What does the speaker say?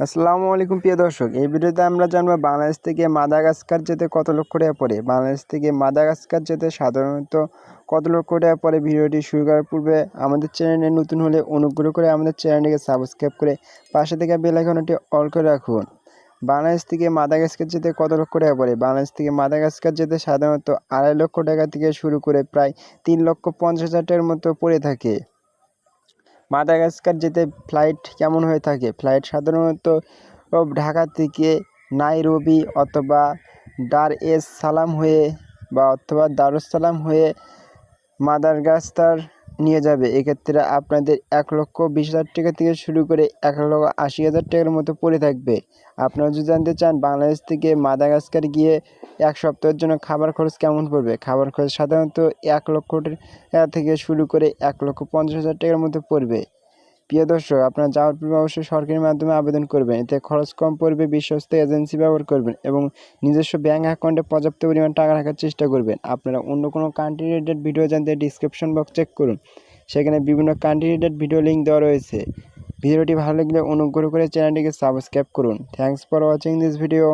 আসসালামু আলাইকুম প্রিয় দর্শক, এই ভিডিওতে আমরা জানব বাংলাদেশ থেকে মাদাগাস্কার যেতে কত লক্ষ টাকা পড়ে বাংলাদেশ থেকে মাদাগাস্কার যেতে সাধারণত কত লক্ষ টাকা পরে ভিডিওটি শুরু করার পূর্বে আমাদের চ্যানেলে নতুন হলে অনুগ্রহ করে আমাদের চ্যানেলটিকে সাবস্ক্রাইব করে পাশে থেকে বেল আইকনটি অল করে রাখুন। বাংলাদেশ থেকে মাদাগাস্কার যেতে কত লক্ষ টাকা পড়ে বাংলাদেশ থেকে মাদাগাস্কার যেতে সাধারণত আড়াই লক্ষ টাকা থেকে শুরু করে প্রায় তিন লক্ষ পঞ্চাশ হাজার টাকার মতো পড়ে থাকে। মাদাগাস্কার যেতে ফ্লাইট কেমন হয়ে থাকে? ফ্লাইট সাধারণত ঢাকা থেকে নাইরোবি অথবা ডার এস সালাম হয়ে বা অথবা দারুসালাম হয়ে মাদাগাস্কার নিয়ে যাবে। এক্ষেত্রে আপনাদের এক লক্ষ বিশ হাজার টাকা থেকে শুরু করে এক লক্ষ আশি হাজার টাকার মতো পড়ে থাকবে। আপনারা যদি জানতে চান, বাংলাদেশ থেকে মাদাগাস্কার গিয়ে এক সপ্তাহের জন্য খাবার খরচ কেমন পড়বে? খাবার খরচ সাধারণত এক লক্ষ টাকা থেকে শুরু করে এক লক্ষ পঞ্চাশ হাজার টাকার মধ্যে পড়বে। প্রিয় দর্শক, আপনারা যাওয়ার পূর্বে অবশ্যই সরকারি মাধ্যমে আবেদন করবেন। এতে খরচ কম পড়বে, বিশ্বস্ত এজেন্সি ব্যবহার করবেন এবং নিজস্ব ব্যাঙ্ক অ্যাকাউন্টে পর্যাপ্ত পরিমাণ টাকা রাখার চেষ্টা করবেন। আপনারা অন্য কোনো কান্ট্রি রিলেটেড ভিডিও জানতে ডিসক্রিপশন বক্স চেক করুন। সেখানে বিভিন্ন কান্ট্রি রিলেটেড ভিডিও লিঙ্ক দেওয়া রয়েছে। ভিডিওটি ভালো লাগলে অনুগ্রহ করে চ্যানেলটিকে সাবস্ক্রাইব করুন। Thanks for watching this video